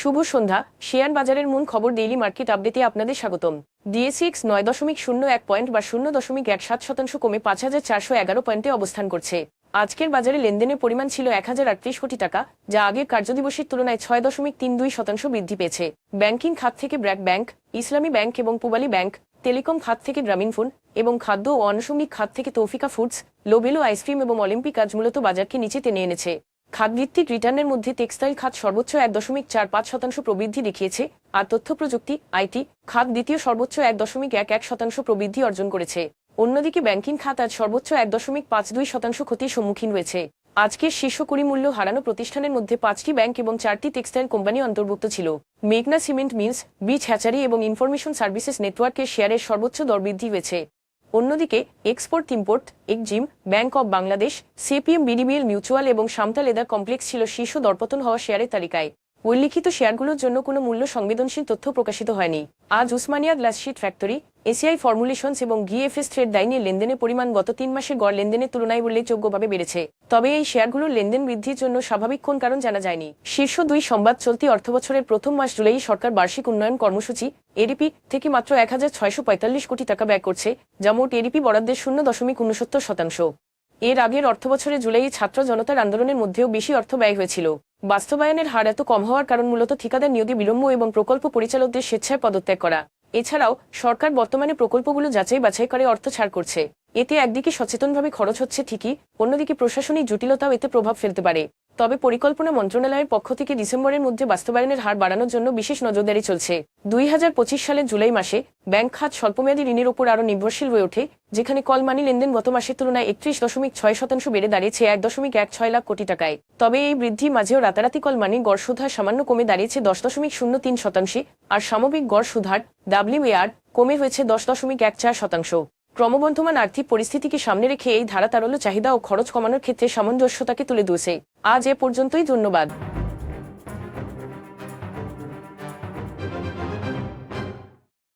শুভ সন্ধ্যা। Share বাজারের মূল খবর ডেইলি মার্কেট আপডেটে আপনাদের স্বাগতম। ডিএসিএক্স নয় দশমিক শূন্য এক পয়েন্ট বা শূন্য দশমিক এক সাত শতাংশ কমে পাঁচ হাজার চারশো এগারো পয়েন্টে অবস্থান করছে। আজকের বাজারে লেনদেনের পরিমাণ ছিল এক হাজার আটত্রিশ কোটি টাকা, যা আগের কার্যদিবসের তুলনায় ছয় দশমিক তিন দুই শতাংশ বৃদ্ধি পেয়েছে। ব্যাংকিং খাত থেকে ব্র্যাক ব্যাংক, ইসলামী ব্যাংক এবং পুবালি ব্যাংক, টেলিকম খাত থেকে গ্রামীণ ফোন এবং খাদ্য ও আনুষঙ্গিক খাত থেকে তৌফিকা ফুডস, লোবেলো আইসক্রিম এবং অলিম্পিক আজ মূলত বাজারকে নিচে টেনে এনেছে। খাতভিত্তিক রিটার্নের মধ্যে টেক্সটাইল খাত সর্বোচ্চ এক দশমিক চার পাঁচ শতাংশ প্রবৃদ্ধি দেখিয়েছে আর তথ্য প্রযুক্তি আইটি খাত দ্বিতীয় সর্বোচ্চ এক দশমিক এক এক শতাংশ প্রবৃদ্ধি অর্জন করেছে। অন্যদিকে ব্যাংকিং খাত আজ সর্বোচ্চ এক দশমিক পাঁচ দুই শতাংশ ক্ষতির সম্মুখীন হয়েছে। আজকের শীর্ষ কুড়ি মূল্য হারানো প্রতিষ্ঠানের মধ্যে পাঁচটি ব্যাংক এবং চারটি টেক্সটাইল কোম্পানি অন্তর্ভুক্ত ছিল। মেঘনা সিমেন্ট মিলস বিচ হ্যাচারি এবং ইনফরমেশন সার্ভিসেস নেটওয়ার্কের শেয়ারের সর্বোচ্চ দর বৃদ্ধি হয়েছে। অন্যদিকে export import EXIM bank of Bangladesh CPM BDBL mutual এবং সামতা লেদার কমপ্লেক্স ছিল শীর্ষ দরপতন হওয়া শেয়ারের তালিকায়। উল্লিখিত শেয়ারগুলোর জন্য কোনো মূল্য সংবেদনশীল তথ্য প্রকাশিত হয়নি। আজ Usmania glass sheet factory ACI formulations এবং গিএফএস ট্রেড ডাইনের লেনদেনের পরিমাণ গত তিন মাসের গড় লেনদেনের তুলনায় উল্লেখযোগ্যভাবে বেড়েছে। তবে এই শেয়ারগুলোর লেনদেন বৃদ্ধির জন্য স্বাভাবিক কোন কারণ জানা যায়নি। শীর্ষ দুই সংবাদ চলতি অর্থবছরের প্রথম মাস জুলাই সরকার বার্ষিক উন্নয়ন কর্মসূচি এডিপি থেকে মাত্র এক হাজার ছয়শো পঁয়তাল্লিশ কোটি টাকা ব্যয় করছে, যা মোট এডিপি বরাদ্দের শূন্য দশমিক উনসত্তর শতাংশ। এর আগের অর্থবছরে জুলাই ছাত্র জনতার আন্দোলনের মধ্যেও বেশি অর্থ ব্যয় হয়েছিল। বাস্তবায়নের হার এত কম হওয়ার কারণ মূলত ঠিকাদার নিয়োগে বিলম্ব এবং প্রকল্প পরিচালকদের স্বেচ্ছায় পদত্যাগ করা। এছাড়াও, সরকার বর্তমানে প্রকল্পগুলো যাচাই বাছাই করে অর্থ ছাড় করছে। এতে একদিকে সচেতনভাবে খরচ হচ্ছে ঠিকই, অন্যদিকে প্রশাসনিক জটিলতাও এতে প্রভাব ফেলতে পারে। তবে পরিকল্পনা মন্ত্রণালয়ের পক্ষ থেকে ডিসেম্বরের মধ্যে বাস্তবায়নের হার বাড়ানোর জন্য বিশেষ নজরদারি চলছে। দুই হাজার পঁচিশ সালের জুলাই মাসে ব্যাংক খাত স্বল্পমেয়াদী ঋণের ওপর আরও নির্ভরশীল হয়ে ওঠে, যেখানে কল মানি লেনদেন গত মাসের তুলনায় একত্রিশ দশমিক ছয় শতাংশ বেড়ে দাঁড়িয়েছে এক দশমিক এক ছয় লাখ কোটি টাকায়। তবে এই বৃদ্ধি মাঝেও রাতারাতি কল মানি গড় সুধার সামান্য কমে দাঁড়িয়েছে দশ দশমিক শূন্য তিন শতাংশে, আর সামগ্রিক গড় সুধার ডাব্লিউএআর কমে হয়েছে দশ দশমিক এক চার শতাংশ। ক্রমবর্ধমান আর্থিক পরিস্থিতিকে সামনে রেখে এই ধারা তারল্য চাহিদা ও খরচ কমানোর ক্ষেত্রে সামঞ্জস্যতাকে তুলে ধরেছে। আজ এ পর্যন্তই, ধন্যবাদ।